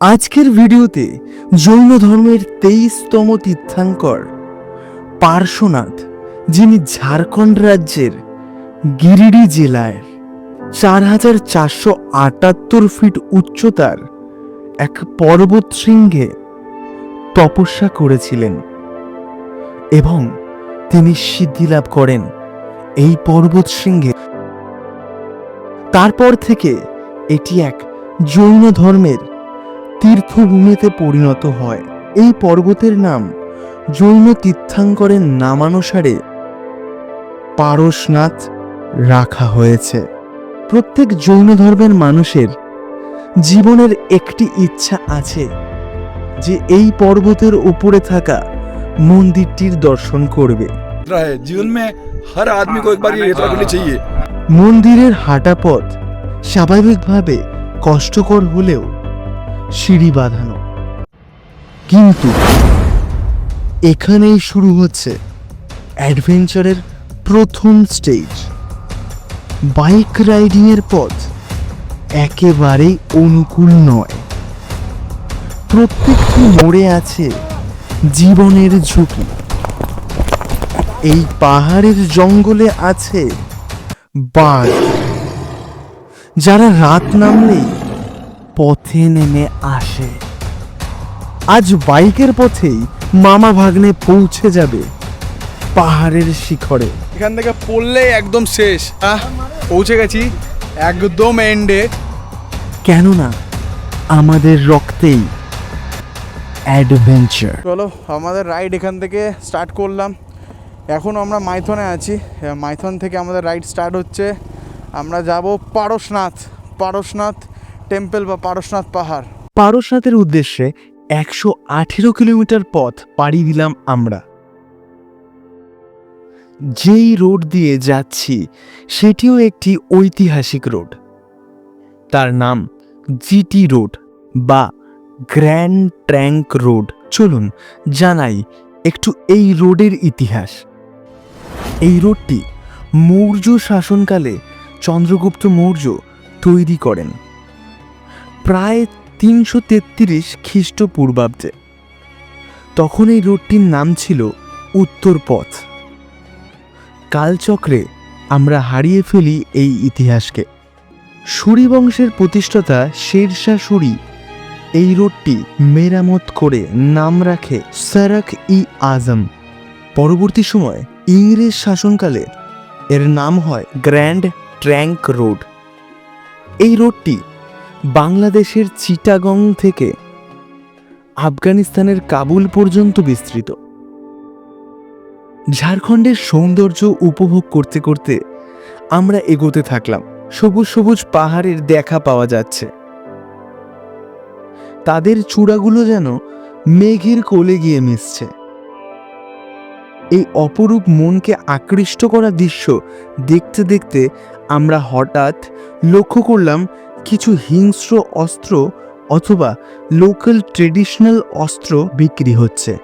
আজকের ভিডিওতে জৈন ধর্মের তেইশতম তীর্থাঙ্কর পার্শ্বনাথ, যিনি ঝাড়খণ্ড রাজ্যের গিরিডি জেলায় চার হাজার চারশো আটাত্তর ফিট উচ্চতার এক পর্বত শৃঙ্গে তপস্যা করেছিলেন এবং তিনি সিদ্ধি লাভ করেন এই পর্বত শৃঙ্গে। তারপর থেকে এটি এক জৈন ধর্মের তীর্থভূমিতে পরিণত হয়। এই পর্বতের নাম জৈন তীর্থাঙ্করের নামানুসারে পারশনাথ রাখা হয়েছে। প্রত্যেক জৈন ধর্মের মানুষের জীবনের একটি ইচ্ছা আছে যে এই পর্বতের উপরে থাকা মন্দিরটির দর্শন করবে। মন্দিরের হাঁটা পথ স্বাভাবিকভাবে কষ্টকর হলেও সিঁড়ি বাঁধানো। কিন্তু এখানেই শুরু হচ্ছে অ্যাডভেঞ্চারের প্রথম স্টেজ। বাইক রাইডিংয়ের পথ একেবারেই অনুকূল নয়। প্রত্যেকটি মোড়ে আছে জীবনের ঝুঁকি। এই পাহাড়ের জঙ্গলে আছে বাঘ। যারা রাত নামলেই পথে নেমে আসে। আজ বাইকের পথেই মামা ভাগ্নে পৌঁছে যাবে পাহাড়ের শিখরে। এখান থেকে পড়লেই একদম শেষ। আহ পৌঁছে গেছি একদম এন্ডে। কেননা আমাদের রক্তেই অ্যাডভেঞ্চার। চলো আমাদের রাইড এখান থেকে স্টার্ট করলাম। এখন আমরা মাইথনে আছি। মাইথন থেকে আমাদের রাইড স্টার্ট হচ্ছে। আমরা যাব পারসনাথ। পারসনাথ টেম্পল বা পারসনাথ পাহাড়। পারসনাথের উদ্দেশ্যে একশো আঠেরো কিলোমিটার পথ পাড়ি দিলাম আমরা। যেই রোড দিয়ে যাচ্ছি, সেটিও একটি ঐতিহাসিক রোড। তার নাম জিটি রোড বা গ্র্যান্ড ট্র্যাঙ্ক রোড। চলুন জানাই একটু এই রোডের ইতিহাস। এই রোডটি মৌর্য শাসনকালে চন্দ্রগুপ্ত মৌর্য তৈরি করেন। প্রায় তিনশো তেত্রিশ খ্রিস্টপূর্বাব্দে। তখন এই রোডটির নাম ছিল উত্তর পথ। কালচক্রে আমরা হারিয়ে ফেলি এই ইতিহাসকে। সুরি বংশের প্রতিষ্ঠাতা শেরশাহ সুরি এই রোডটি মেরামত করে নাম রাখে সারাক ই আজম। পরবর্তী সময় ইংরেজ শাসনকালে এর নাম হয় গ্র্যান্ড ট্র্যাঙ্ক রোড। এই রোডটি বাংলাদেশের চিটাগং থেকে আফগানিস্তানের কাবুল পর্যন্ত বিস্তৃত। ঝাড়খণ্ডের সৌন্দর্য উপভোগ করতে করতে আমরা এগোতে থাকলাম। সবুজ সবুজ পাহাড়ের দেখা পাওয়া যাচ্ছে। তাদের চূড়াগুলো যেন মেঘের কোলে গিয়ে মিশছে। এই অপরূপ মনকে আকৃষ্ট করা দৃশ্য দেখতে দেখতে আমরা হঠাৎ লক্ষ্য করলাম কিছু হিংস্র অস্ত্র অথবা লোকাল ট্রেডিশনাল অস্ত্র বিক্রি হচ্ছে।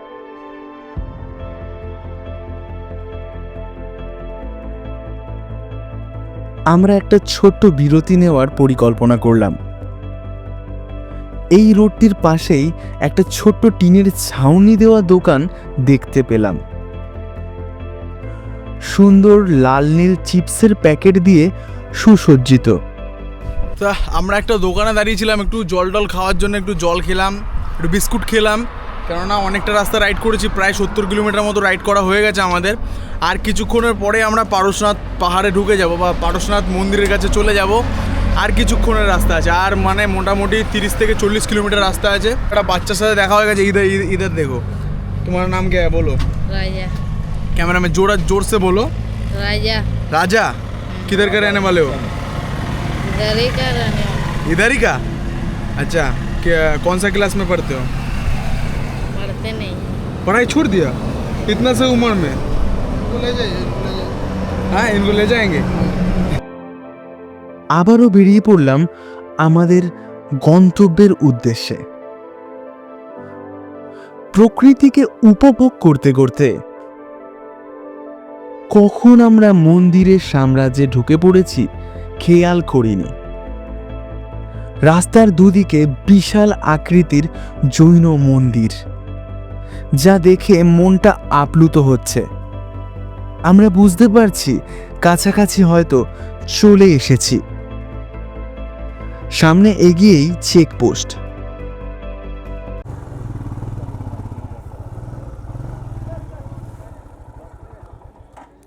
আমরা একটা ছোট্ট বিরতি নেওয়ার পরিকল্পনা করলাম। এই রোডটির পাশেই একটা ছোট্ট টিনের ছাউনি দেওয়া দোকান দেখতে পেলাম। সুন্দর লাল নীল চিপসের প্যাকেট দিয়ে সুসজ্জিত। তা আমরা একটা দোকানে দাঁড়িয়েছিলাম একটু জল টল খাওয়ার জন্য একটু জল খেলাম একটু বিস্কুট খেলাম। কেননা অনেকটা রাস্তা রাইড করেছি প্রায় সত্তর কিলোমিটার মতো রাইড করা হয়ে গেছে আমাদের। আর কিছুক্ষণের পরে আমরা পারশনাথ পাহাড়ে ঢুকে যাব বা পারশনাথ মন্দিরের কাছে চলে যাব। আর কিছুক্ষণের রাস্তা আছে। আর মানে মোটামুটি তিরিশ থেকে চল্লিশ কিলোমিটার রাস্তা আছে। একটা বাচ্চার সাথে দেখা হয়ে গেছে ঈদের ঈদের দেখো। তোমার নাম কে? হ্যাঁ, বলো। রাজা। ক্যামেরাম্যান জোর জোরসে বলো। রাজা। রাজা? কিদের কারে এনে বলে इधर ही का रहने वाला। इधर ही का अच्छा क्या कौन सा क्लास में पढ़ते हो पढ़ते नहीं पढ़ाई छोड़ दिया इतना से उम्र में हाँ इनको ले जाएंगे আবারও বেরিয়ে পড়লাম আমাদের গন্তব্যের উদ্দেশ্যে প্রকৃতিকে উপভোগ করতে করতে কখন আমরা মন্দিরের সাম্রাজ্যে ঢুকে পড়েছি খেয়াল করিনি রাস্তার দুদিকে বিশাল আকৃতির জৈন মন্দির যা দেখে মনটা আপ্লুত হচ্ছে আমরা বুঝতে পারছি কাছাকাছি হয়তো চলে এসেছি সামনে এগিয়েই চেকপোস্ট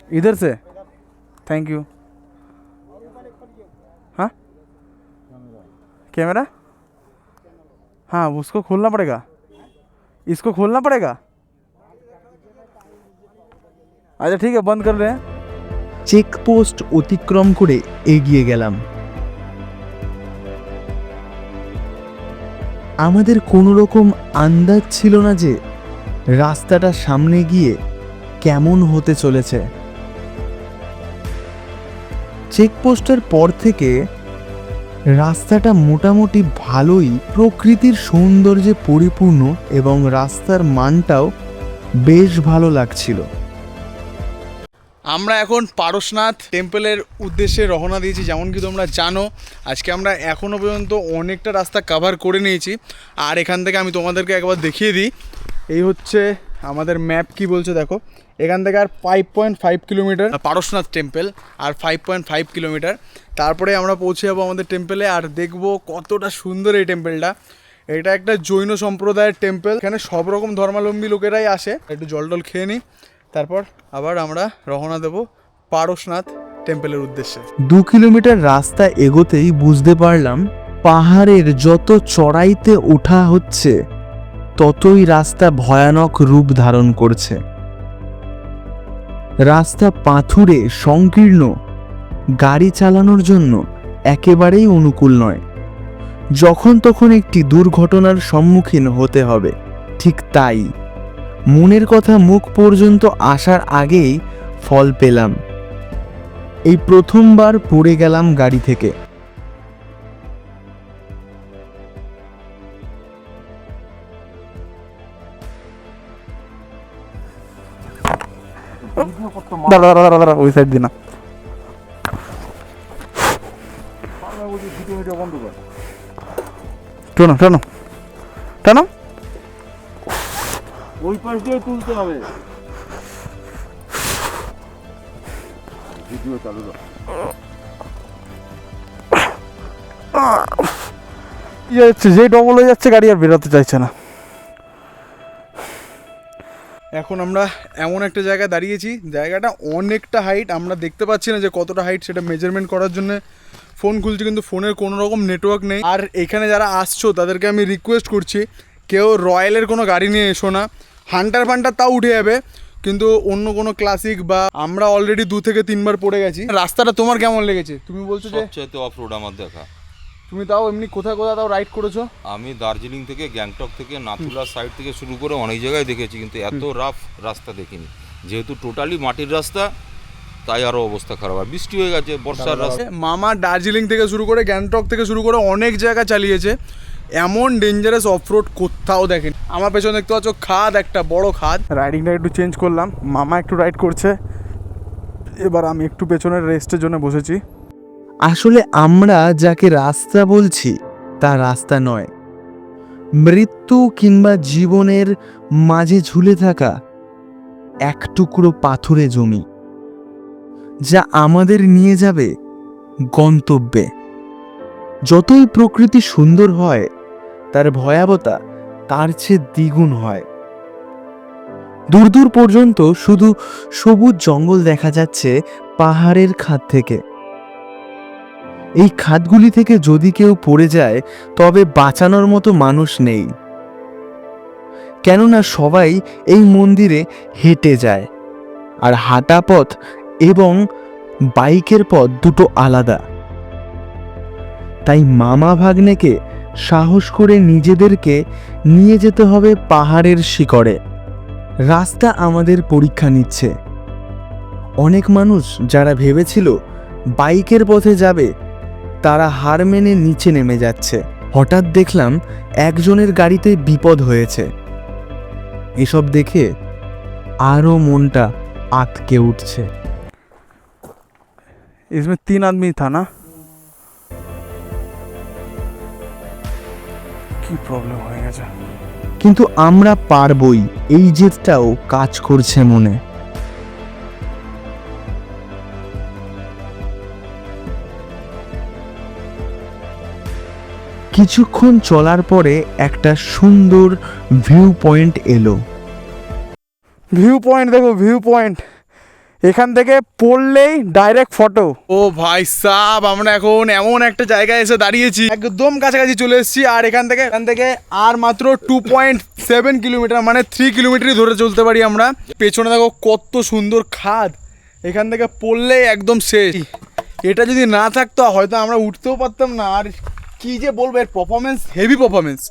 इधर से थैंक यू हाँ कैमरा हाँ उसको खोलना पड़ेगा इसको खोलना पड़ेगा अच्छा ठीक है बंद कर रहे हैं চেকপোস্ট অতিক্রম করে এগিয়ে গেলাম আমাদের কোনো রকম আন্দাজ ছিল না যে রাস্তাটা সামনে গিয়ে কেমন হতে চলেছে চেকপোস্টের পর থেকে রাস্তাটা মোটামুটি ভালোই প্রকৃতির সৌন্দর্যে পরিপূর্ণ এবং রাস্তার মানটাও বেশ ভালো লাগছিল। আমরা এখন পারশনাথ টেম্পলের উদ্দেশ্যে রওনা দিয়েছি, যেমন কি তোমরা জানো। আজকে আমরা এখনও পর্যন্ত অনেকটা রাস্তা কভার করে নিয়েছি। আর এখান থেকে আমি তোমাদেরকে একবার দেখিয়ে দিই। এই হচ্ছে আমাদের ম্যাপ কি বলছে দেখো এখান থেকে আর five point five kilometre Parasnath temple আর ফাইভ পয়েন্ট ফাইভ কিলোমিটার তারপরে আমরা পৌঁছে যাব আমাদের টেম্পলে আর দেখব কতটা সুন্দর এই টেম্পলটা এটা একটা জৈন সম্প্রদায়ের টেম্পল এখানে সব রকম ধর্মাবলম্বী লোকেরাই আসে। একটু জল টল খেয়ে নিই তারপর আবার আমরা রওনা দেব পারশনাথ টেম্পলের উদ্দেশ্যে। দু কিলোমিটার রাস্তা এগোতেই বুঝতে পারলাম পাহাড়ের যত চড়াইতে ওঠা হচ্ছে ততই রাস্তা ভয়ানক রূপ ধারণ করছে। রাস্তা পাথুরে সংকীর্ণ, গাড়ি চালানোর জন্য একেবারেই অনুকূল নয়। যখন তখন একটি দুর্ঘটনার সম্মুখীন হতে হবে, ঠিক তাই। মনের কথা মুখ পর্যন্ত আসার আগেই ফল পেলাম। এই প্রথমবার পড়ে গেলাম গাড়ি থেকে। দাঁড়া দাঁড়া দাঁড়া দাঁড়া ওই সাইড দিনা টানো টানো টানো। ওই পাশ দিয়ে তুলতে হবে। ভিডিও চালু রাখ। যাচ্ছে যে ডবল হয়ে যাচ্ছে গাড়ি আর বেরোতে চাইছে না। এখন আমরা এমন একটা জায়গায় দাঁড়িয়েছি, জায়গাটা অনেকটা হাইট আমরা দেখতে পাচ্ছি না যে কতটা হাইট সেটা মেজারমেন্ট করার জন্য। ফোন খুলছি কিন্তু ফোনের কোনো রকম নেটওয়ার্ক নেই। আর এখানে যারা আসছো, তাদেরকে আমি রিকোয়েস্ট করছি, কেউ রয়্যালের কোনো গাড়ি নিয়ে এসো না। হান্টার ফান্টার তাও উঠে যাবে, কিন্তু অন্য কোনো ক্লাসিক বা আমরা অলরেডি দু থেকে তিনবার পড়ে গেছি। রাস্তাটা তোমার কেমন লেগেছে? তুমি বলছো যে অফ রোড আমার দেখা। তুমি তাও এমনি কোথায় কোথায় তাও রাইড করেছ? আমি দার্জিলিং থেকে গ্যাংটক থেকে নাথুলা সাইড থেকে শুরু করে অনেক জায়গায় দেখেছি কিন্তু এত রাফ রাস্তা দেখিনি। যেহেতু টোটালি মাটির রাস্তা তাই আরও অবস্থা খারাপ। আর বৃষ্টি হয়ে গেছে বর্ষার রাস্তা। মামা দার্জিলিং থেকে শুরু করে গ্যাংটক থেকে শুরু করে অনেক জায়গা চালিয়েছে। এমন ডেঞ্জারাস অফরোড কোথাও দেখেনি। আমার পেছনে দেখতে পাচ্ছ খাদ একটা বড় খাদ। রাইডিংটা একটু চেঞ্জ করলাম। মামা একটু রাইড করছে। এবার আমি একটু পেছনের রেস্টের জন্য বসেছি। আসলে আমরা যাকে রাস্তা বলছি, তা রাস্তা নয়। মৃত্যু কিংবা জীবনের মাঝে ঝুলে থাকা এক টুকরো পাথুরে জমি, যা আমাদের নিয়ে যাবে গন্তব্যে। যতই প্রকৃতি সুন্দর হয়, তার ভয়াবতা তার চেয়ে দ্বিগুণ হয়। দূর দূর পর্যন্ত শুধু সবুজ জঙ্গল দেখা যাচ্ছে পাহাড়ের খাদ থেকে। এই খাতগুলি থেকে যদি কেউ পড়ে যায়, তবে বাঁচানোর মতো মানুষ নেই। কেননা সবাই এই মন্দিরে হেঁটে যায়, আর হাঁটা পথ এবং বাইকের পথ দুটো আলাদা। তাই মামা ভাগ্নেকে সাহস করে নিজেদেরকে নিয়ে যেতে হবে পাহাড়ের শিকড়ে। রাস্তা আমাদের পরীক্ষা নিচ্ছে। অনেক মানুষ যারা ভেবেছিল বাইকের পথে যাবে তারা হার মেনে নিচে নেমে যাচ্ছে হঠাৎ দেখলাম একজনের গাড়িতে বিপদ হয়েছে এসব দেখে আরও মনটা আটকে উঠছে इसमें तीन आदमी था ना কি প্রবলেম হয়ে গেছে কিন্তু আমরা পারবই এই জেদটাও কাজ করছে মনে কিছুক্ষণ চলার পরে একটা সুন্দর ভিউ পয়েন্ট এলো। ভিউ পয়েন্ট দেখো ভিউ পয়েন্ট এখান থেকে পড়লেই ডাইরেক্ট ফটো ও ভাই সাব আমরা এখন এমন একটা জায়গায় এসে দাঁড়িয়েছি। একদম কাছাকাছি চলে এসেছি আর এখান থেকে এখান থেকে আর মাত্র টু পয়েন্ট সেভেন কিলোমিটার মানে থ্রি কিলোমিটারই ধরে চলতে পারি আমরা। পেছনে দেখো কত সুন্দর খাদ। এখান থেকে পড়লেই একদম শেষ। এটা যদি না থাকতো হয়তো আমরা উঠতেও পারতাম না। আর কি যে বলব এর পারফরমেন্স হেভি পারফরমেন্স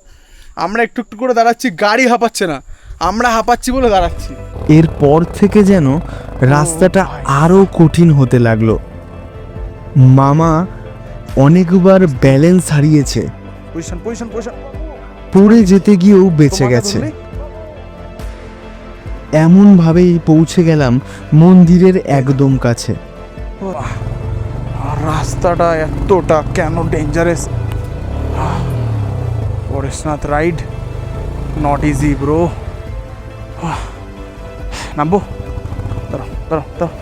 আমরা একটু একটু করে দাঁড়াচ্ছি গাড়ি হাঁপাচ্ছে না। আমরা হাঁপাচ্ছি বলে দাঁড়াচ্ছি। এরপর থেকে যেন রাস্তাটা আরও কঠিন হতে লাগল। মামা অনেকবার ব্যালেন্স হারিয়েছে। পজিশন পজিশন পজিশন পড়ে যেতে গিয়েও বেঁচে গেছে। এমন ভাবেই পৌঁছে গেলাম মন্দিরের একদম কাছে। আর রাস্তাটা এতটা কেন dangerous Pareshnath ride not easy bro নামবো দাঁড়াও দাঁড়াও দাঁড়াও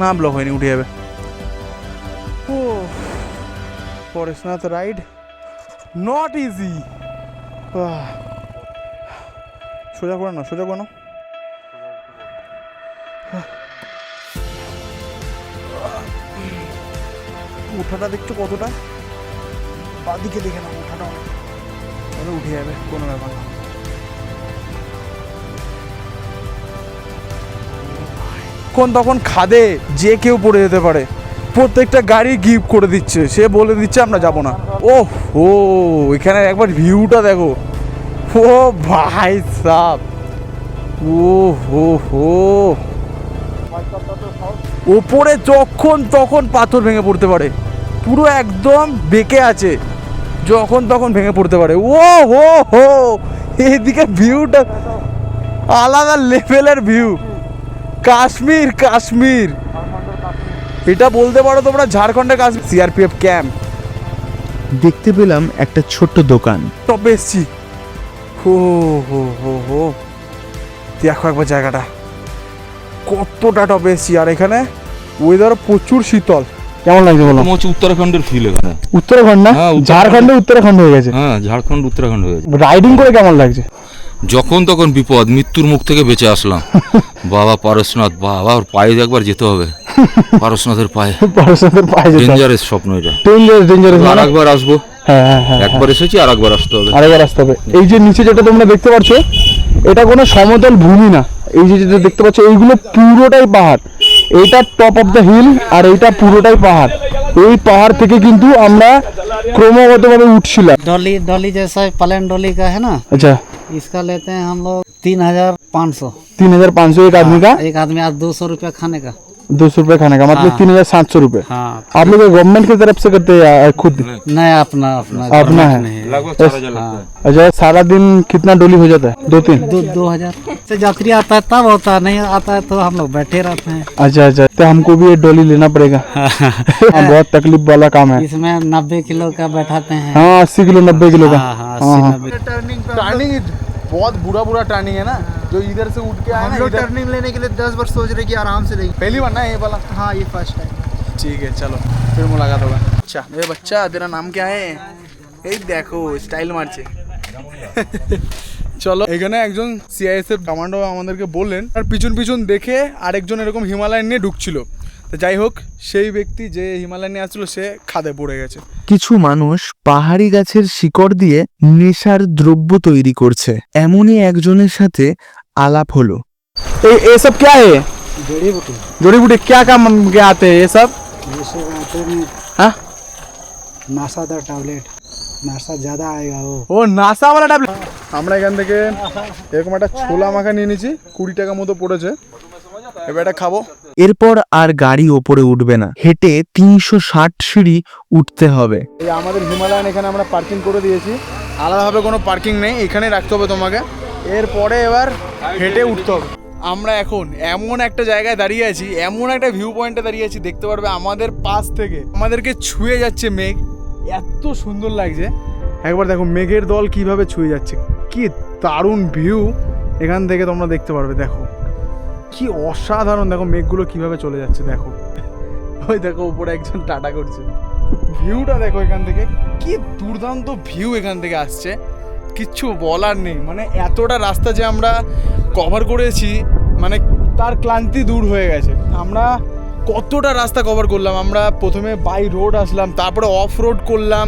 না ব্লক হয়নি উঠে যাবে ও পরেশনাথ রাইড নট ইজি সোজা করে না সোজা করে নাও উঠাটা দেখছ কতটা? বাদিকে দেখে না উঠাটা অনেক। তাহলে উঠে যাবে কোনো ব্যাপার না। কোন তখন খাদে যে কেউ পড়ে যেতে পারে। প্রত্যেকটা গাড়ি গিফট করে দিচ্ছে সে বলে দিচ্ছে আমরা যাব না। ও ও এখানে একবার ভিউটা দেখো। ও ভাই সাব। ও হো হো। ওপরে যখন তখন পাথর ভেঙে পড়তে পারে। পুরো একদম বেঁকে আছে। যখন তখন ভেঙে পড়তে পারে। ও হো হো এদিকে ভিউটা আলাদা লেভেলের ভিউ কাশ্মীর কাশ্মীর। এটা বলতে পারো তোমরা ঝাড়খণ্ডের কাশ্মীর। সিআরপিএফ ক্যাম্প দেখতে পেলাম একটা ছোট্ট দোকান। টপে এসছি হো হো হো হো। দেখো একবার জায়গাটা। কতটা টপে এসছি। আর এখানে ওয়েদার প্রচুর শীতল। কেমন লাগছে বলো? মনে হচ্ছে উত্তরাখণ্ডের ফিল এখানে। উত্তরাখণ্ড না? হ্যাঁ। ঝাড়খণ্ডে উত্তরাখণ্ড হয়ে গেছে। হ্যাঁ ঝাড়খণ্ড উত্তরাখণ্ড হয়ে গেছে। রাইডিং করে কেমন লাগছে? যখন তখন বিপদ মৃত্যুর মুখ থেকে বেঁচে আসলাম। বাবা পারসনাথ বাবা ওর পায়ে একবার যেতে হবে। পারসনাথের পায়ে। পরশুদের পায়ে যেতে ডেঞ্জারাস স্বপ্ন এটা। ডেঞ্জারাস ডেঞ্জারাস আর একবার আসব। হ্যাঁ হ্যাঁ একবার এসেছি আর একবার আসতে হবে। আরেকবার আসতে হবে। এই যে নিচে যেটা তোমরা দেখতে পাচ্ছ এটা কোনো সমতল ভূমি না। এই যে যেটা দেখতে পাচ্ছ এইগুলো পুরোটাই পাহাড়। এইটা টপ অফ দ্য হিল আর এইটা পুরোটাই পাহাড় এই পাহাড় থেকে কিন্তু আমরা ক্রমাগতভাবে উঠছিলাম डॉली डॉली जैसा प्लेन डॉली का है ना আচ্ছা इसका लेते हैं हम लोग तीन हजार पाँच सौ तीन हजार पाँच सौ एक आदमी का एक आदमी आज दो सौ रुपया खाने का दो सौ रुपये खाने का मतलब हाँ। तीन हज़ार सात सौ रुपये। हाँ। आप लोग गवर्नमेंट की तरफ़ से करते हैं या खुद? नया अपना अपना अपना है। नहीं है। अच्छा सारा दिन कितना डोली हो जाता है? दो तीन? दो दो हज़ार। से यात्री आता है तब होता है नहीं आता है तो हम लोग बैठे रहते हैं। अच्छा अच्छा तो हमको भी ये डोली लेना पड़ेगा। हाँ, बहुत तकलीफ़ वाला काम है। इसमें नब्बे किलो का बैठाते हैं। हाँ अस्सी किलो नब्बे किलो का। हाँ हाँ हाँ। टर्निंग बहुत बुरा बुरा टर्निंग है ना जो इधर से उठ के आया हम ना लोग इधर टर्निंग लेने के लिए दस बार सोच रहे कि आराम से लेंगे पहली बार ना ये वाला हाँ ये फर्स्ट टाइम ठीक है चलो फिर मुलाकात होगा अच्छा ए बच्चा तेरा नाम क्या है এই দেখো স্টাইল মারছে চলো এখানে একজন সিআইএসএফ কমান্ডো আমাদেরকে বললেন আর পিছন পিছন দেখে আরেকজন এরকম হিমালয় নিয়ে ঢুকছিল তো যাই হোক সেই ব্যক্তি যে হিমালয় নিয়ে আসছিল সে খাদে পড়ে গেছে কিছু মানুষ পাহাড়ি গাছের শিকড় দিয়ে নেশার দ্রব্য তৈরি করছে এমনই একজনের সাথে আলাপ হলো ये ये सब क्या है जड़ी बूटी जड़ी बूटी क्या काम के आते हैं ये सब जैसे आते हैं हाँ नासादार टैबलेट नासा ज़्यादा आएगा वो ও নাসা वाला ট্যাবলেট আমরা এখান থেকে এরকম একটা ছোলা মাখা নিয়ে নিয়েছি কুড়ি টাকা মতো পড়েছে এবার এটা খাব। এরপর আর গাড়ি ওপরে উঠবে না। হেঁটে তিনশো ষাট সিঁড়ি উঠতে হবে। এই আমাদের হিমালয়ান এখানে আমরা পার্কিং করে দিয়েছি। আলাদাভাবে কোনো পার্কিং নেই এখানে রাখতে হবে তোমাকে। এরপরে এবার হেঁটে উঠতে হবে। আমরা এখন এমন একটা জায়গায় দাঁড়িয়ে আছি এমন একটা ভিউ পয়েন্টে দাঁড়িয়ে আছি দেখতে পারবে আমাদের পাশ থেকে। আমাদেরকে ছুঁয়ে যাচ্ছে মেঘ। এত সুন্দর লাগছে। একবার দেখো মেঘের দল কীভাবে ছুঁয়ে যাচ্ছে। কি দারুণ ভিউ এখান থেকে তোমরা দেখতে পারবে দেখো। কি অসাধারণ দেখো মেঘগুলো কীভাবে চলে যাচ্ছে দেখো। ওই দেখো উপরে একজন টাটা করছে। ভিউটা দেখো এখান থেকে। কি দুর্দান্ত ভিউ এখান থেকে আসছে। কিচ্ছু বলার নেই। মানে এতটা রাস্তা যে আমরা কভার করেছি মানে তার ক্লান্তি দূর হয়ে গেছে। আমরা কতটা রাস্তা কভার করলাম। আমরা প্রথমে বাই রোড আসলাম তারপরে অফ রোড করলাম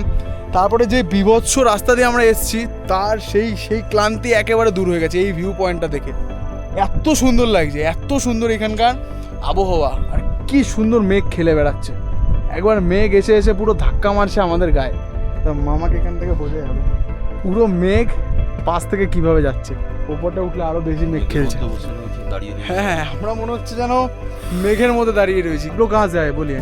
তারপরে যে বিভৎস রাস্তা দিয়ে আমরা এসেছি তার সেই সেই ক্লান্তি একেবারে দূর হয়ে গেছে এই ভিউ পয়েন্টটা দেখে। এত সুন্দর লাগছে, এত সুন্দর এখানকার আবহাওয়া। আর কি সুন্দর মেঘ খেলে বেড়াচ্ছে। একবার মেঘ এসে এসে পুরো ধাক্কা মারছে আমাদের গায়ে। মামাকে এখান থেকে বোঝা যাবে পুরো মেঘ পাশ থেকে কীভাবে যাচ্ছে? ওপরটা উঠলে আরও বেশি মেঘ খেলছে। হ্যাঁ, হ্যাঁ আমরা মনে হচ্ছে যেন মেঘের মধ্যে দাঁড়িয়ে রয়েছি। পুরো গাছ যায়, বলি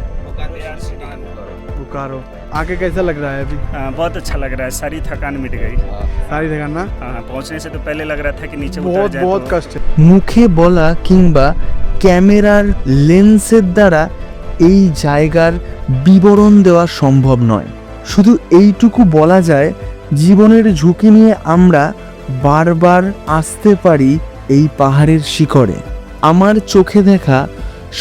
কারও? आके कैसा लग रहा है अभी हाँ, बहुत अच्छा लग रहा है सारी थकान मिट गई सारी जगह ना हाँ पहुंचने से तो पहले लग रहा था कि नीचे उतर बहुत जाए बहुत तो कष्ट है মুখে বলা কিংবা ক্যামেরার লেন্সের দ্বারা এই জায়গার বিবরণ দেওয়া সম্ভব নয় শুধু এইটুকু বলা যায় জীবনের ঝুঁকি নিয়ে আমরা বারবার আসতে পারি এই পাহাড়ের শিখরে আমার চোখে দেখা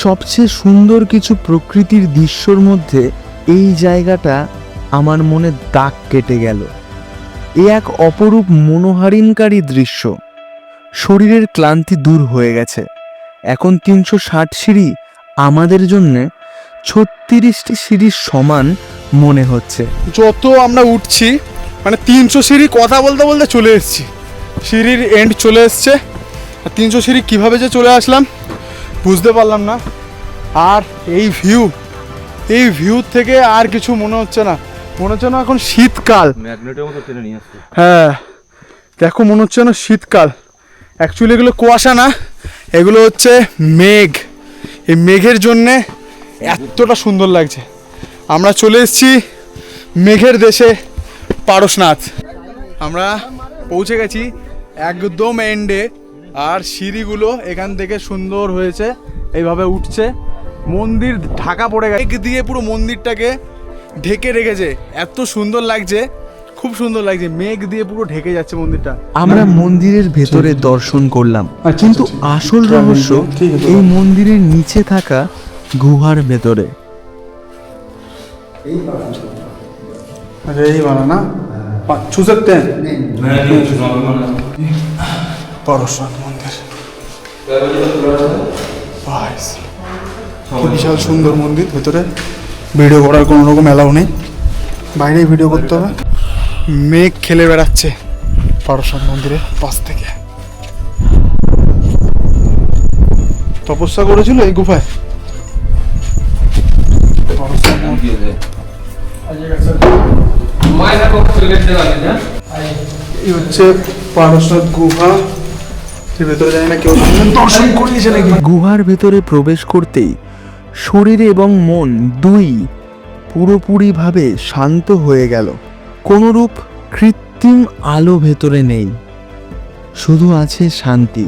সবচেয়ে সুন্দর কিছু প্রকৃতির দৃশ্যর মধ্যে এই জায়গাটা আমার মনে দাগ কেটে গেল। এ এক অপরূপ মনোহারিণকারী দৃশ্য। শরীরের ক্লান্তি দূর হয়ে গেছে। এখন তিনশো ষাট সিঁড়ি আমাদের জন্যে ছত্রিশটি সিঁড়ির সমান মনে হচ্ছে। যত আমরা উঠছি মানে তিনশো সিঁড়ি কথা বলতে বলতে চলে এসেছি। সিঁড়ির এন্ড চলে এসছে। আর তিনশো সিঁড়ি কীভাবে যে চলে আসলাম, বুঝতে পারলাম না। আর এই ভিউ এই ভিউ থেকে আর কিছু মনে হচ্ছে না। মনে হচ্ছে না এখন শীতকাল। ম্যাগনেটের মতো টেনে নিয়ে আসছে। হ্যাঁ দেখো মনে হচ্ছে না শীতকাল। অ্যাকচুয়ালি এগুলো কুয়াশা না এগুলো হচ্ছে মেঘ। এই মেঘের জন্যে এতটা সুন্দর লাগছে। আমরা চলে এসেছি মেঘের দেশে পারসনাথ। আমরা পৌঁছে গেছি একদম এন্ডে আর সিঁড়িগুলো এখান থেকে সুন্দর হয়েছে এইভাবে উঠছে। মন্দির ঢাকা পড়ে গেছে। দিয়ে পুরো মন্দিরটাকে ঢেকে রেখেছে। এত সুন্দর লাগছে খুব সুন্দর লাগছে। মেঘ দিয়ে পুরো ঢেকে যাচ্ছে মন্দিরটা। আমরা মন্দিরের ভেতরে দর্শন করলাম। কিন্তু আসল রহস্য এই মন্দিরের নিচে থাকা গুহার ভেতরে। এই বানা না? পরশুরাম মন্দির। বিশাল সুন্দর মন্দির ভেতরে ভিডিও করার কোনো রকম অ্যালাউ নেই। বাইরে ভিডিও করতে হবে। মেঘ খেলে বেড়াচ্ছে পরশনাথ মন্দিরের পাশ থেকে। তপস্যা করেছিল এই গুফায়? পরশনাথ মন্দির। এই হচ্ছে পারসনাথ গুহা। ভেতরে জানি না কেউ দর্শন করিয়েছে নাকি? গুহার ভেতরে প্রবেশ করতেই শরীর এবং মন দুই পুরোপুরিভাবে শান্ত হয়ে গেল। কোনোরূপ কৃত্রিম আলো ভেতরে নেই শুধু আছে শান্তি।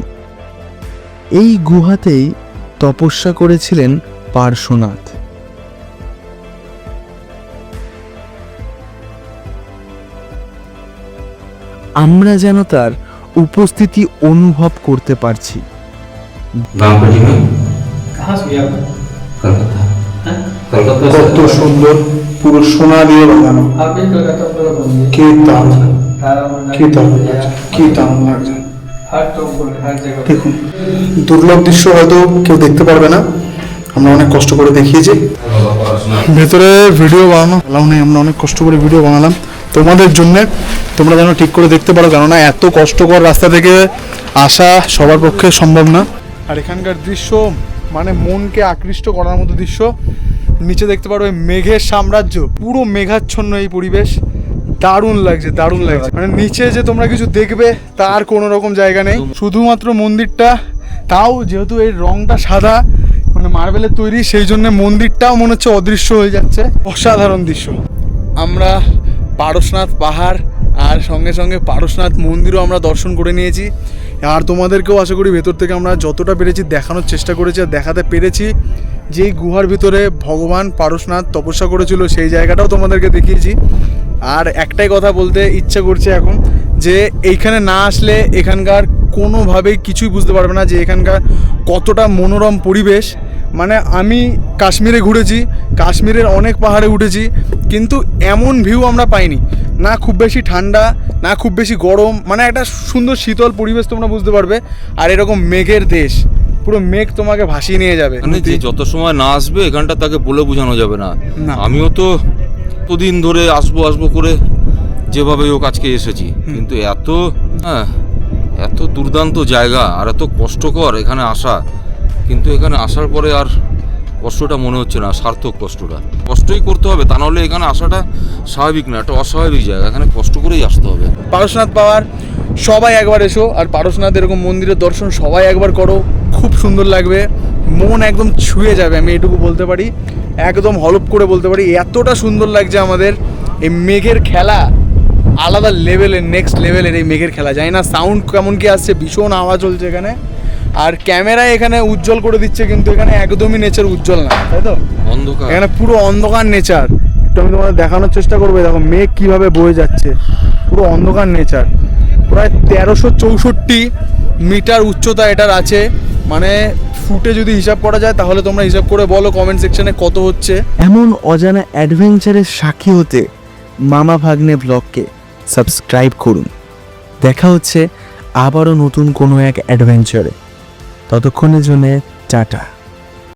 এই গুহাতেই তপস্যা করেছিলেন পার্শ্বনাথ। আমরা যেন তার উপস্থিতি অনুভব করতে পারছি। কত সুন্দর পুরো সোনা দিয়ে বানানো। কি দারুণ কি দারুণ লাগছে। কি দারুণ লাগছে দেখুন দুর্লভ দৃশ্য হয়তো কেউ দেখতে পারবে না। আমরা অনেক কষ্ট করে দেখিয়েছি। ভেতরে ভিডিও বানানো। এলাও নেই আমরা অনেক কষ্ট করে ভিডিও বানালাম। তোমাদের জন্য তোমরা যেন ঠিক করে দেখতে পারো কেননা এত কষ্টকর রাস্তা থেকে আসা সবার পক্ষে সম্ভব না। আর এখানকার দৃশ্য মানে মনকে আকৃষ্ট করার মতো দৃশ্য। নিচে দেখতে পারো এই মেঘের সাম্রাজ্য। পুরো মেঘাচ্ছন্ন এই পরিবেশ। দারুণ লাগছে দারুণ লাগছে। মানে নিচে যে তোমরা কিছু দেখবে, তার কোনো রকম জায়গা নেই। শুধুমাত্র মন্দিরটা, তাও যেহেতু এই রংটা সাদা মানে মার্বেলের তৈরি, সেই জন্য মন্দিরটাও মনে হচ্ছে অদৃশ্য হয়ে যাচ্ছে। অসাধারণ দৃশ্য। আমরা পারসনাথ পাহাড় আর সঙ্গে সঙ্গে পারশনাথ মন্দিরও আমরা দর্শন করে নিয়েছি। আর তোমাদেরকেও আশা করি ভেতর থেকে আমরা যতটা পেরেছি দেখানোর চেষ্টা করেছি আর দেখাতে পেরেছি। যে গুহার ভিতরে ভগবান পারশনাথ তপস্যা করেছিল সেই জায়গাটাও তোমাদেরকে দেখিয়েছি। আর একটাই কথা বলতে ইচ্ছা করছে এখন যে এইখানে না আসলে এখানকার কোনোভাবেই কিছুই বুঝতে পারবে না যে এখানকার কতটা মনোরম পরিবেশ মানে আমি কাশ্মীরে ঘুরেছি কাশ্মীরের অনেক পাহাড়ে উঠেছি কিন্তু এমন ভিউ আমরা পাইনি। না খুব বেশি ঠান্ডা না খুব বেশি গরম মানে একটা সুন্দর শীতল পরিবেশ তোমরা বুঝতে পারবে আর এরকম মেঘের দেশ পুরো মেঘ তোমাকে ভাসিয়ে নিয়ে যাবে। মানে যে যত সময় না আসবে এখানটা তাকে বলে বোঝানো যাবে না। আমিও তো কতদিন ধরে আসব আসব করে যেভাবে হোক আজকে এসেছি। কিন্তু এত হ্যাঁ এত দুর্দান্ত জায়গা আর এত কষ্টকর এখানে আসা কিন্তু এখানে আসার পরে আর কষ্টটা মনে হচ্ছে না, সার্থক কষ্টটা। কষ্টই করতে হবে, তা নাহলে এখানে আসাটা স্বাভাবিক না, একটা অস্বাভাবিক জায়গা, এখানে কষ্ট করেই আসতে হবে। পারশনাথ পাওয়ার, সবাই একবার এসো, আর পারশনাথ এরকম মন্দিরের দর্শন সবাই একবার করো, খুব সুন্দর লাগবে, মন একদম ছুঁয়ে যাবে, আমি এটুকু বলতে পারি, একদম হলপ করে বলতে পারি, এতটা সুন্দর লাগছে আমাদের, এই মেঘের খেলা, আলাদা লেভেলের নেক্সট লেভেলের এই মেঘের খেলা, জানি না সাউন্ড কেমন কি আসছে, ভীষণ আওয়াজ চলছে এখানে। আর ক্যামেরায় এখানে উজ্জ্বল করে দিচ্ছে কিন্তু এখানে একদমই নেচার উজ্জ্বল না তাই তো? অন্ধকার। এখানে পুরো অন্ধকার নেচার একটু আমি তোমাদের দেখানোর চেষ্টা করব দেখো মেঘ কীভাবে বয়ে যাচ্ছে। পুরো অন্ধকার নেচার প্রায় তেরোশো চৌষট্টি মিটার উচ্চতা এটার আছে। মানে ফুটে যদি হিসাব করা যায় তাহলে তোমরা হিসাব করে বলো কমেন্ট সেকশনে কত হচ্ছে। এমন অজানা অ্যাডভেঞ্চারের সাক্ষী হতে মামা ভাগ্নে ব্লগকে সাবস্ক্রাইব করুন। দেখা হচ্ছে আবারও নতুন কোনো এক অ্যাডভেঞ্চারে ততক্ষণের জন্য টাটা।